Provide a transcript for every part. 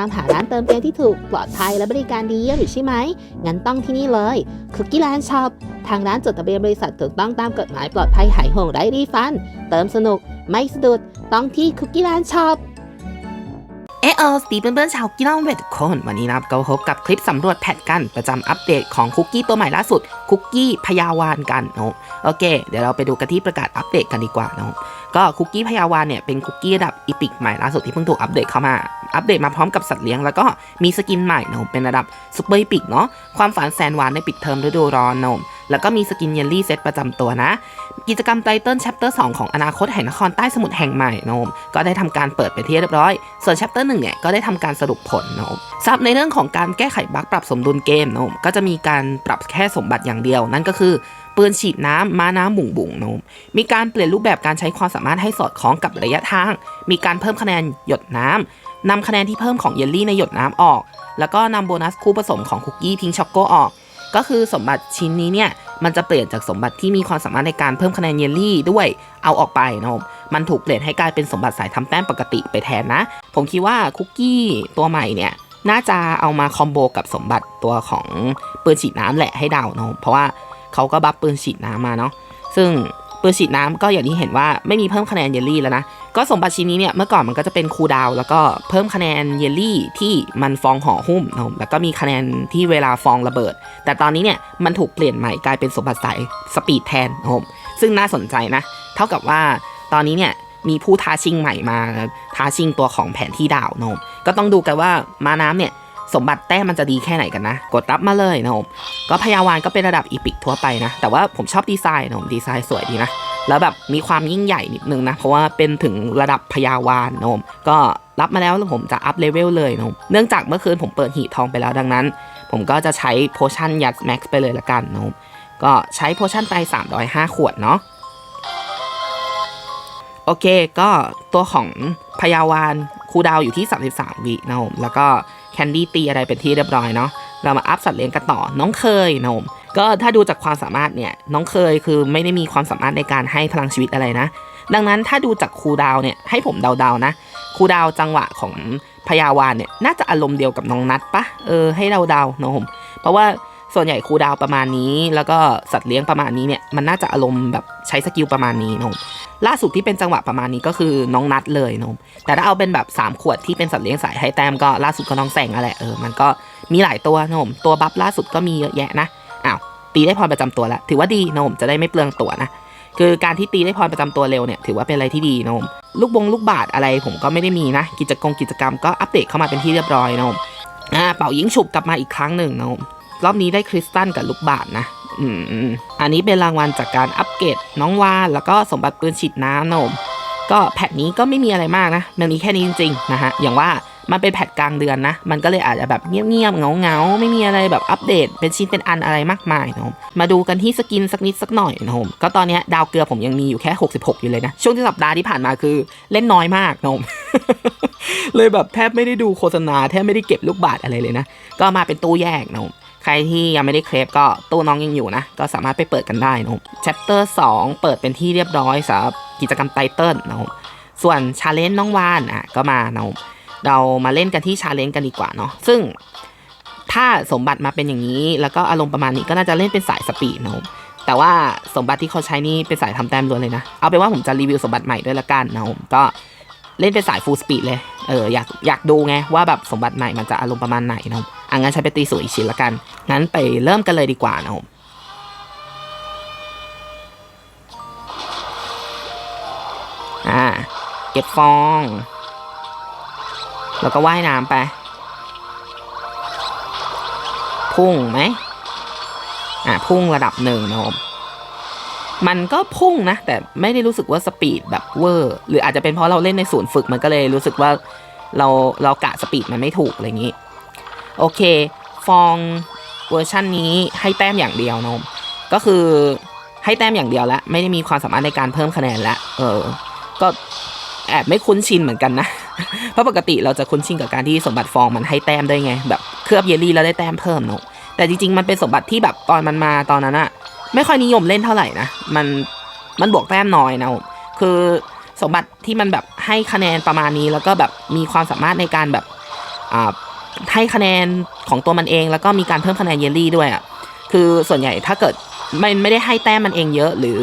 ตามหาร้านเติมเกมที่ถูกปลอดภัยและบริการดีเยี่ยมอยู่ใช่ไหม งั้นต้องที่นี่เลยคุกกี้แลนด์ช็อปทางร้านจดทะเบียนบริษัทถูกต้องตามกฎหมายปลอดภัยหายห่วงไร้รีฟัน เติมสนุก ไม่สะดุด ต้องที่คุกกี้แลนด์ช็อปเออเออสตีเพื่อนๆชาวกีฬาเวททุกคน วันนี้นะครับก็พบกับคลิปสำรวจแพทกันประจำอัปเดตของคุกกี้ตัวใหม่ล่าสุด คุกกี้พยาวานกันเนาะโอเค เดี๋ยวเราไปดูกันที่ประกาศอัปเดตกันดีกว่าเนาะ ก็คุกกี้พยาวานเนี่ยเป็นคุกกี้ระดับอีพิกใหม่ล่าสุดที่เพิ่งถูกอัปเดตเข้ามา อัปเดตมาพร้อมกับสัตว์เลี้ยง แล้วก็มีสกินใหม่เนาะเป็นระดับซุปเปอร์อีพิกเนาะความฝันแสนหวานในปิดเทอมฤดูร้อนนาะแล้วก็มีสกินเยลลี่เซตประจำตัวนะ กิจกรรมไตเติลแชปเตอร์2ของอนาคตแห่งนครใต้สมุทรแห่งใหม่นมก็ได้ทำการเปิดไปที่เรียบร้อย ส่วนแชปเตอร์หนึ่งเนี่ยก็ได้ทำการสรุปผลนมซับในเรื่องของการแก้ไขบั๊กปรับสมดุลเกมนมก็จะมีการปรับแค่สมบัติอย่างเดียว นั่นก็คือ ปืนฉีดน้ำม้าน้ำบุ่งบุ่งนมมีการเปลี่ยนรูปแบบการใช้ความสามารถให้สอดคล้องกับระยะทาง มีการเพิ่มคะแนนหยดน้ำนำคะแนนที่เพิ่มของเยลลี่ในหยดน้ำออก แล้วก็นำโบนัสคู่ผสมของคุกกี้พิงช็อกโกออก ก็คือสมบัติชิ้นนี้เนี่ยมันจะเปลี่ยนจากสมบัติที่มีความสามารถในการเพิ่มคะแนนเยลลี่ด้วยเอาออกไปนะมันถูกเปลี่ยนให้กลายเป็นสมบัติสายทำแต้มปกติไปแทนนะ ผมคิดว่าคุกกี้ตัวใหม่เนี่ยน่าจะเอามาคอมโบกับสมบัติตัวของปืนฉีดน้ำแหละให้เดาเนาะเพราะว่า เขาก็บัฟปืนฉีดน้ำมาเนาะซึ่งปืนฉีดน้ำก็อย่างที่เห็นว่าไม่มีเพิ่มคะแนนเยลลี่แล้วนะ ก็สมบัติชิ้นนี้เนี่ยเมื่อก่อนมันก็จะเป็นคูดาวแล้วก็เพิ่มคะแนนเยลลี่ที่มันฟองห่อหุ้มนะครับแล้วก็มีคะแนนที่เวลาฟองระเบิด แต่ตอนนี้เนี่ยมันถูกเปลี่ยนใหม่กลายเป็นสมบัติสายสปีดแทนนะครับซึ่งน่าสนใจนะ เท่ากับว่าตอนนี้เนี่ยมีผู้ท้าชิงใหม่มาท้าชิงตัวของแผนที่ดาวนะครับก็ต้องดูกันว่ามาน้ำเนี่ย สมบัติแต้มมันจะดีแค่ไหนกันนะ กดรับมาเลยนะครับก็พยาวานก็เป็นระดับอีพิกทั่วไปนะ แต่ว่าผมชอบดีไซน์นะครับดีไซน์สวยดีนะ แล้วแบบมีความยิ่งใหญ่นิดนึงนะ เพราะว่าเป็นถึงระดับพยาวานนะผมก็รับมาแล้วแล้วผมจะอัพเลเวลเลยนะผมเนื่องจากเมื่อคืนผมเปิดหีบทองไปแล้วดังนั้น ผมก็จะใช้โพชั่นยัดแม็กซ์ไปเลยละกันนะผมก็ใช้โพชั่นไป 305 ขวดเนาะโอเคก็ตัวของพยาวานคูดาวอยู่ที่ 33 วินะผมแล้วก็ แคนดี้ตีอะไรเป็นที่เรียบร้อยเนาะเรามาอัพสัตว์เลี้ยงกันต่อ น้องเคยนะผมก็ถ้าดูจากความสามารถเนี่ยน้องเคยคือไม่ได้มีความสามารถในการให้พลังชีวิตอะไรนะ ดังนั้นถ้าดูจากครูดาวเนี่ยให้ผมเดาๆนะครูดาวจังหวะของพยาวานเนี่ยน่าจะอารมณ์เดียวกับน้องนัดปะเออให้เดาๆนะผมเพราะว่าส่วนใหญ่ครูดาวประมาณนี้ แล้วก็สัตว์เลี้ยงประมาณนี้เนี่ยมันน่าจะอารมณ์แบบใช้สกิลประมาณนี้นะผม ล่าสุดที่เป็นจังหวะประมาณนี้ก็คือน้องนัดเลยนม แต่ถ้าเอาเป็นแบบ 3 ขวดที่เป็นสัตว์เลี้ยงสายให้แต้มก็ล่าสุดก็น้องแสงนั่นแหละเออมันก็มีหลายตัวนม ตัวบัฟล่าสุดก็มีเยอะแยะนะอ้าวตีได้พรประจำตัวแล้วถือว่าดีนมจะได้ไม่เปลืองตัวนะคือการที่ตีได้พรประจำตัวเร็วเนี่ยถือว่าเป็นอะไรที่ดีนม ลูกบงลูกบาทอะไรผมก็ไม่ได้มีนะ กิจกรรมกิจกรรมก็อัปเดตเข้ามาเป็นที่เรียบร้อยนมอ่าเป่ายิงฉุบกลับมาอีกครั้งหนึ่งนมรอบนี้ได้คริสตัลกับลูกบาทนะ อันนี้เป็นรางวัลจากการอัปเกรดน้องวานแล้วก็สมบัติปืนฉีดน้ำนม ก็แพทนี้ก็ไม่มีอะไรมากนะ มันมีแค่นี้จริงๆนะฮะ อย่างว่ามันเป็นแพทกลางเดือนนะ มันก็เลยอาจจะแบบเงียบๆ เงาๆ ไม่มีอะไรแบบอัปเดต เป็นชิ้นเป็นอันอะไรมากมายนะผมมาดูกันที่สกินสักนิดสักหน่อยนะผมก็ตอนนี้ดาวเกลือผมยังมีอยู่แค่ 66 อยู่เลยนะ ช่วงที่สัปดาห์ที่ผ่านมาคือเล่นน้อยมากนะผมเลยแบบแทบไม่ได้ดูโฆษณาแทบไม่ได้เก็บลูกบาทอะไรเลยนะ ก็มาเป็นตู้แยกนะผม ใครที่ยังไม่ได้เคลปก็ตู้น้องยังอยู่นะ ก็สามารถไปเปิดกันได้นะผม chapter 2 เปิดเป็นที่เรียบร้อยสำหรับกิจกรรมไตเติลนะผมส่วนชาเลนจ์น้องวานอะก็มานะผมเรามาเล่นกันที่ชาเลนจ์กันดีกว่าเนาะซึ่งถ้าสมบัติมาเป็นอย่างนี้ แล้วก็อารมณ์ประมาณนี้ก็น่าจะเล่นเป็นสายสปีดนะผมแต่ว่าสมบัติที่เขาใช้นี่เป็นสายทำแต้มล้วนเลยนะ เอาเป็นว่าผมจะรีวิวสมบัติใหม่ด้วยละกันนะผมก็เล่นเป็นสายฟูลสปีดเลย เอออยากอยากดูไงว่าแบบสมบัติใหม่มันจะอารมณ์ประมาณไหนนะ อะงั้นใช้ไปตีสูอีกชิ้นละกัน งั้นไปเริ่มกันเลยดีกว่านะผมอ่าเก็บฟอง แล้วก็ว่ายน้ำไป พุ่งไหมอ่าพุ่งระดับหนึ่งนะผมมันก็พุ่งนะ แต่ไม่ได้รู้สึกว่าสปีดแบบเวอร์ หรืออาจจะเป็นเพราะเราเล่นในศูนย์ฝึกมันก็เลยรู้สึกว่าเราเรากะสปีดมันไม่ถูกอะไรอย่างนี้ โอเค ฟองเวอร์ชันนี้ให้แต้มอย่างเดียวนะผมก็คือให้แต้มอย่างเดียวแล้วไม่ได้มีความสามารถในการเพิ่มคะแนนแล้วเออ ก็แอบไม่คุ้นชินเหมือนกันนะ เพราะปกติเราจะคุ้นชินกับการที่สมบัติฟองมันให้แต้มได้ไง แบบเคลือบเยลลี่แล้วได้แต้มเพิ่มเนอะแต่จริงๆมันเป็นสมบัติที่แบบตอนมันมาตอนนั้นอะไม่ค่อยนิยมเล่นเท่าไหร่นะมันมันบวกแต้มน้อยนะคือสมบัติที่มันแบบให้คะแนนประมาณนี้แล้วก็แบบมีความสามารถในการแบบอ่า ให้คะแนนของตัวมันเอง แล้วก็มีการเพิ่มคะแนนเยลลี่ด้วยอะคือส่วนใหญ่ถ้าเกิดไม่ไม่ได้ให้แต้มมันเองเยอะ หรือ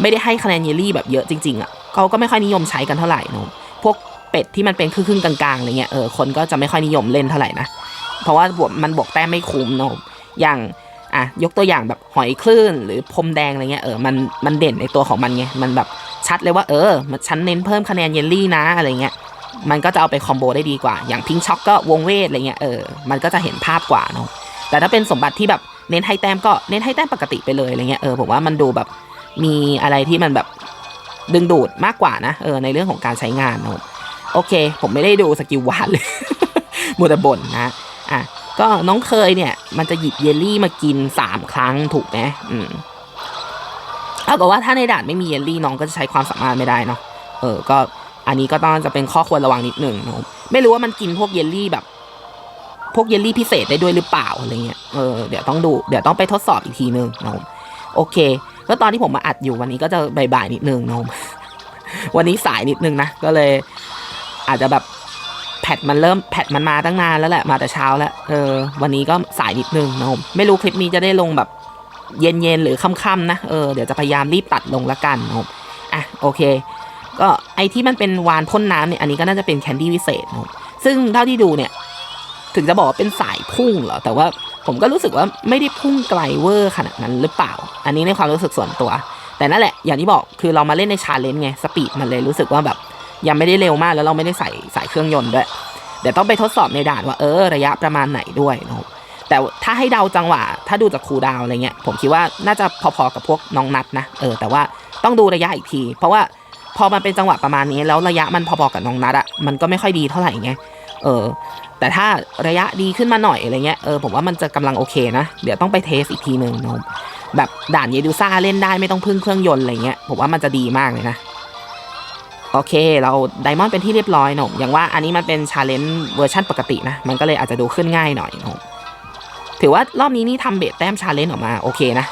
ไม่ได้ให้คะแนนเยลลี่แบบเยอะจริงๆอะเขาก็ไม่ค่อยนิยมใช้กันเท่าไหร่นอะพวกเป็ดที่มันเป็นครึ่งๆกลางๆอะไรเงี้ยเออคนก็จะไม่ค่อยนิยมเล่นเท่าไหร่นะเพราะว่าบวกมันบวกแต้มไม่คุ้มนอะอย่างอะยกตัวอย่างแบบหอยคลื่นหรือพรมแดงอะไรเงี้ยเออมันมันเด่นในตัวของมันไงมันแบบชัดเลยว่าเออมันฉันเน้นเพิ่มคะแนนเยลลี่นะอะไรเงี้ย มันก็จะเอาไปคอมโบได้ดีกว่า อย่างพิงช็อกก็วงเวทอะไรเงี้ยเออมันก็จะเห็นภาพกว่าเนาะแต่ถ้าเป็นสมบัติที่แบบเน้นให้แต้มก็เน้นให้แต้มปกติไปเลยอะไรเงี้ยเออผมว่ามันดูแบบมีอะไรที่มันแบบดึงดูดมากกว่านะเออในเรื่องของการใช้งานเนาะโอเค ผมไม่ได้ดูสกิลวาดเลยมัวแต่บ่นนะอะก็น้องเคยเนี่ย มันจะหยิบเยลลี่มากินสามครั้งถูกไหมอืมเอากับว่าถ้าในด่านไม่มีเยลลี่น้องก็จะใช้ความสามารถไม่ได้เนาะเออก็ อันนี้ก็ต้องจะเป็นข้อควรระวังนิดหนึ่งนะไม่รู้ว่ามันกินพวกเยลลี่แบบ พวกเยลลี่พิเศษได้ด้วยหรือเปล่าอะไรเงี้ยเออเดี๋ยวต้องดูเดี๋ยวต้องไปทดสอบอีกทีนึงนะโอเคก็ตอนที่ผมมาอัดอยู่วันนี้ก็จะบ่ายๆนิดนึงนะวันนี้สายนิดนึงนะก็เลย อาจจะแบบแพทมันเริ่มแพทมันมาตั้งนานแล้วแหละมาแต่เช้าแล้วเออวันนี้ก็สายนิดนึงนะครับไม่รู้คลิปนี้จะได้ลงแบบเย็นๆหรือค่ำๆนะเออเดี๋ยวจะพยายามรีบตัดลงละกันนะอะโอเค ก็ไอที่มันเป็นวานพ่นน้ำเนี่ยอันนี้ก็น่าจะเป็นแคนดี้วิเศษนะครับซึ่งเท่าที่ดูเนี่ย ถึงจะบอกว่าเป็นสายพุ่งเหรอ แต่ว่าผมก็รู้สึกว่าไม่ได้พุ่งไกลเวอร์ขนาดนั้นหรือเปล่า อันนี้ในความรู้สึกส่วนตัว แต่นั่นแหละอย่างที่บอกคือเรามาเล่นในชาเลนจ์ไงสปีดมันเลยรู้สึกว่าแบบยังไม่ได้เร็วมากแล้วเราไม่ได้ใส่สายเครื่องยนต์ด้วยเดี๋ยวต้องไปทดสอบในด่านว่าเออระยะประมาณไหนด้วยนะครับแต่ถ้าให้เดาจังหวะ ถ้าดูจากครูดาวอะไรเงี้ยผมคิดว่าน่าจะพอๆกับพวกน้องนัดนะเออแต่ว่าต้องดูระยะอีกที เพราะว่า อมันเป็นจังหวะประมาณนี้ แล้วระยะมันพอๆกับน้องนัดอะมันก็ไม่ค่อยดีเท่าไหร่ไงเออแต่ถ้าระยะดีขึ้นมาหน่อยอะไรเงี้ยเออผมว่ามันจะกำลังโอเคนะ เดี๋ยวต้องไปเทสอีกทีหนึ่งนะครับแบบด่านเยดูซ่าเล่นได้ไม่ต้องพึ่งเครื่องยนต์อะไรเงี้ยผมว่ามันจะดีมากเลยนะ โอเคเราไดมอนด์เป็นที่เรียบร้อยหนมอย่างว่าอันนี้มันเป็นชาเลนจ์เวอร์ชันปกตินะ มันก็เลยอาจจะดูขึ้นง่ายหน่อยนมถือว่ารอบนี้นี่ทำเบสแต้มชาเลนจ์ออกมาโอเคนะ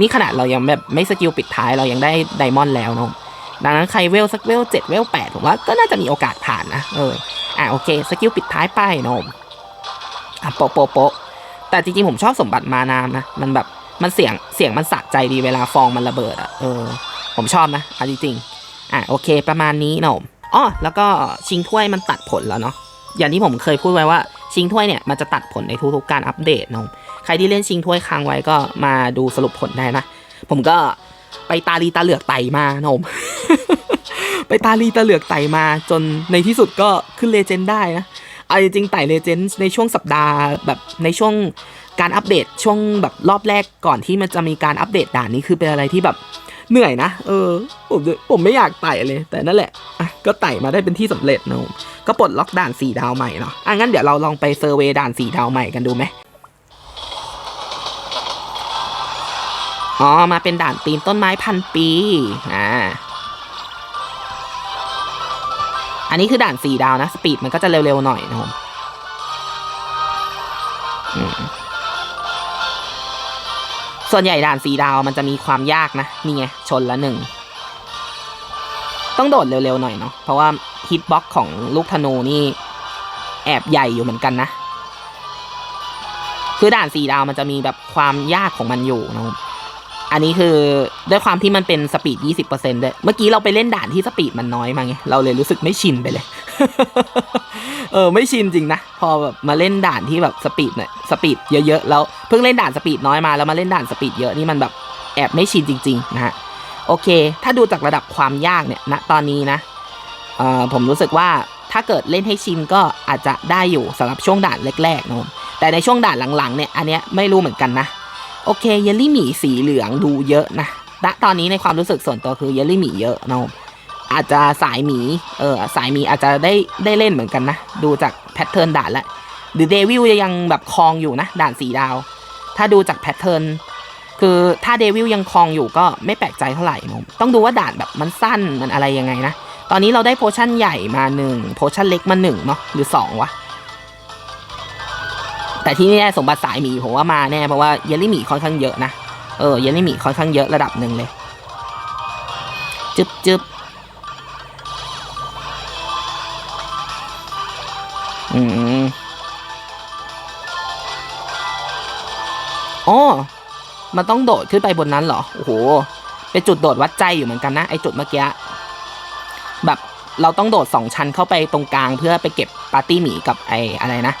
นี่ขนาดเรายังแบบไม่สกิลปิดท้ายเรายังได้ไดมอนด์แล้วนม ดังนั้นใครเวลสักเวลเจ็ดเวลแปดผมว่าก็น่าจะมีโอกาสผ่านนะเอออะโอเคสกิลปิดท้ายไปหนมอะโปะโปะโปะแต่จริงๆผมชอบสมบัติมานามนะมันแบบมันเสียงเสียงมันสะใจดีเวลาฟองมันระเบิดอะเออผมชอบนะเอาจริงๆอะโอเค ประมาณนี้นมอ๋อแล้วก็ชิงถ้วยมันตัดผลแล้วเนาะอย่างที่ผมเคยพูดไว้ว่าชิงถ้วยเนี่ยมันจะตัดผลในทุกๆการอัปเดตนมใครที่เล่นชิงถ้วยค้างไว้ก็มาดูสรุปผลได้นะผมก็ ไปตาลีตาเหลือกไตมาหนมไปตาลีตาเหลือกไตมาจนในที่สุดก็ขึ้นเลเจนด์ได้นะเอาจริงๆไต่เลเจนด์ในช่วงสัปดาห์แบบในช่วงการอัปเดตช่วงแบบรอบแรกก่อนที่มันจะมีการอัปเดตด่านนี้คือเป็นอะไรที่แบบเหนื่อยนะ เออ ผมผมไม่อยากไต่เลย แต่นั่นแหละอะก็ไต่มาได้เป็นที่สำเร็จนะผมก็ปลดล็อกด่านสี่ดาวใหม่เนาะอะงั้นเดี๋ยวเราลองไปเซอร์เวยด่านสี่ดาวใหม่กันดูไหม อ๋อ มาเป็นด่านตีนต้นไม้พันปี อ่า อันนี้คือด่านสี่ดาวนะ สปีดมันก็จะเร็วๆหน่อยนะผมอืมส่วนใหญ่ด่านสีดาวมันจะมีความยากนะ นี่ไง ชนละหนึ่ง ต้องโดดเร็วๆหน่อยเนาะ เพราะว่าฮิตบ็อกของลูกธนูนี่ แอบใหญ่อยู่เหมือนกันนะ คือด่านสีดาวมันจะมีแบบความยากของมันอยู่นะครับ อันนี้คือด้วยความที่มันเป็นสปีด 20%ด้วยเมื่อกี้เราไปเล่นด่านที่สปีดมันน้อยมาไง เราเลยรู้สึกไม่ชินไปเลย เออ ไม่ชินจริงนะ พอแบบมาเล่นด่านที่แบบสปีดเนี่ยสปีดเยอะๆ แล้วเพิ่งเล่นด่านสปีดน้อยมาแล้วมาเล่นด่านสปีดเยอะนี่มันแบบแอบไม่ชินจริง ๆ นะฮะ โอเค ถ้าดูจากระดับความยากเนี่ยณตอนนี้นะ เอ่อ ผมรู้สึกว่าถ้าเกิดเล่นให้ชินก็อาจจะได้อยู่สำหรับช่วงด่านแรกๆนะแต่ในช่วงด่านหลังๆเนี่ย อันเนี้ยไม่รู้เหมือนกันนะ โอเคเยลลี่หมีสีเหลืองดูเยอะนะณตอนนี้ในความรู้สึกส่วนตัวคือเยลลี่หมีเยอะนะอาจจะสายหมีเออสายหมีอาจจะได้ได้เล่นเหมือนกันนะ ดูจากแพทเทิร์นด่านล้วหรือเดวิลยังแบบคลองอยู่นะ ด่านสีดาว ถ้าดูจากแพทเทิร์นคือถ้าเดวิลยังคลองอยู่ก็ไม่แปลกใจเท่าไหร่นะต้องดูว่าด่านแบบมันสั้นมันอะไรยังไงนะ ตอนนี้เราได้โพชั่นใหญ่มาหนึ่งโพชั่นเล็กมาหนึ่งเนาะหรือสองวะ แต่ที่นี่สมบัติสายหมีผมว่ามาแน่เพราะว่าเยลลี่หมีค่อนข้างเยอะนะ เออเยลลี่หมีค่อนข้างเยอะระดับหนึ่งเลยจึบจึบอืมอ๋อมันต้องโดดขึ้นไปบนนั้นเหรอ โอ้โห เป็นจุดโดดวัดใจอยู่เหมือนกันนะ ไอจุดเมื่อกี้ แบบเราต้องโดดสองชั้นเข้าไปตรงกลางเพื่อไปเก็บปาร์ตี้หมีกับไออะไรนะ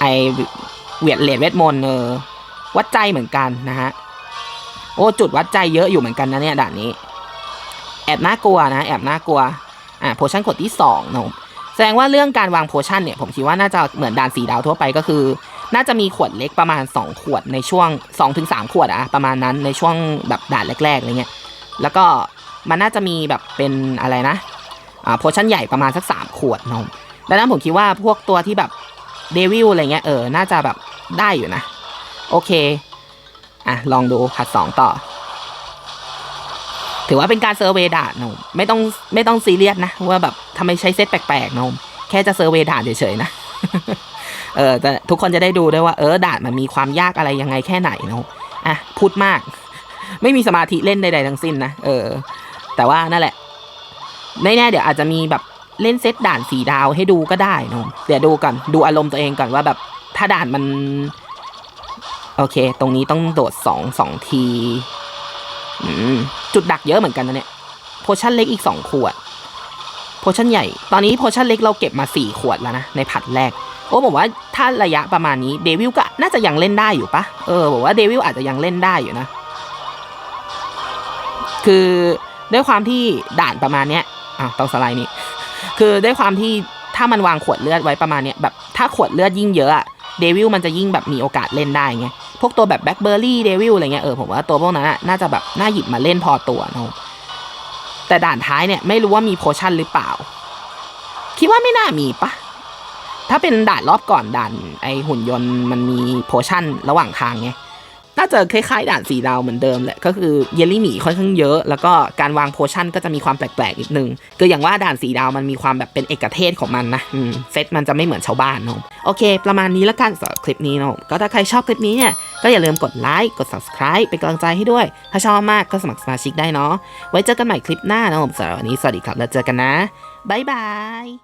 ไอเวียดเลดเวทมนต์เออวัดใจเหมือนกันนะฮะโอ้จุดวัดใจเยอะอยู่เหมือนกันนะเนี่ยด่านนี้ แอบน่ากลัวนะ แอบน่ากลัวอ่าโพชั่นขวดที่สองนะแสดงว่าเรื่องการวางโพชั่นเนี่ยผมคิดว่าน่าจะเหมือนด่านสีดาวทั่วไปก็คือ น่าจะมีขวดเล็กประมาณ 2 ขวดในช่วง 2-3ถึงขวดอะประมาณนั้นในช่วงแบบด่านแรกๆอะไรเงี้ยแล้วก็มันน่าจะมีแบบเป็นอะไรนะอ่าโพชั่นใหญ่ประมาณสัก 3 ขวดนอะดังนั้นผมคิดว่าพวกตัวที่แบบ เดวิลอะไรเงี้ยเออ น่าจะแบบได้อยู่นะ โอเค อะ ลองดูผัดสองต่อ ถือว่าเป็นการเซอร์เวด่านนะไม่ต้องไม่ต้องซีเรียสนะ ว่าแบบทำไมใช้เซตแปลกๆนะแค่จะเซอร์เวด่านเฉยๆนะเออแต่ทุกคนจะได้ดูด้วยว่าเออด่านมันมีความยากอะไรยังไงแค่ไหนนะอะพูดมาก ไม่มีสมาธิเล่นใดๆทั้งสิ้นนะเออ แต่ว่านั่นแหละไม่แน่เดี๋ยวอาจจะมีแบบ เล่นเซตด่านสีดาวให้ดูก็ได้นะเดี๋ยวดูก่อนดูอารมณ์ตัวเองก่อนว่าแบบถ้าด่านมัน โอเค ตรงนี้ต้องโดดสองสองทีจุดดักเยอะเหมือนกันนะเนี่ยโพชั่นเล็กอีกสองขวดโพชั่นใหญ่ ตอนนี้โพชั่นเล็กเราเก็บมาสี่ขวดแล้วนะ ในผัดแรกโอ้บอกว่าถ้าระยะประมาณนี้เดวิลก็น่าจะยังเล่นได้อยู่ปะเออบอกว่าเดวิลอาจจะยังเล่นได้อยู่นะ คือด้วยความที่ด่านประมาณเนี้ยอะต้องสไลด์นี้ คือด้วยความที่ถ้ามันวางขวดเลือดไว้ประมาณเนี้ยแบบถ้าขวดเลือดยิ่งเยอะอะเดวิลมันจะยิ่งแบบมีโอกาสเล่นได้ไงพวกตัวแบบแบ็คเบอร์รี่เดวิลอะไรเงี้ยเออผมว่าตัวพวกนั้นน่าจะแบบน่าหยิบมาเล่นพอตัวนะแต่ด่านท้ายเนี่ยไม่รู้ว่ามีโพชั่นหรือเปล่า คิดว่าไม่น่ามีปะถ้าเป็นด่านรอบก่อนด่านไอหุ่นยนต์มันมีโพชั่นระหว่างทางไงาจะคล้ายๆด่านสีดาวเหมือนเดิมแหละก็คือเยลลี่หมีค่อนข้างเยอะ แล้วก็การวางโพชั่นก็จะมีความแปลกๆนิดนึงคืออย่างว่าด่านสีดาวมันมีความแบบเป็นเอกเทศของมันนะเซตมันจะไม่เหมือนชาวบ้านเนอะโอเค ประมาณนี้แล้วกันสำหรับคลิปนี้เนอะก็ถ้าใครชอบคลิปนี้เนี่ยก็อย่าลืมกดไลค์กด subscribe เป็นกำลังใจให้ด้วย ถ้าชอบมากก็สมัครสมาชิกได้เนาะไว้เจอกันใหม่คลิปหน้านะผมสำหรับวันนี้สวัสดีครับแล้วเจอกันนะบ๊ายบาย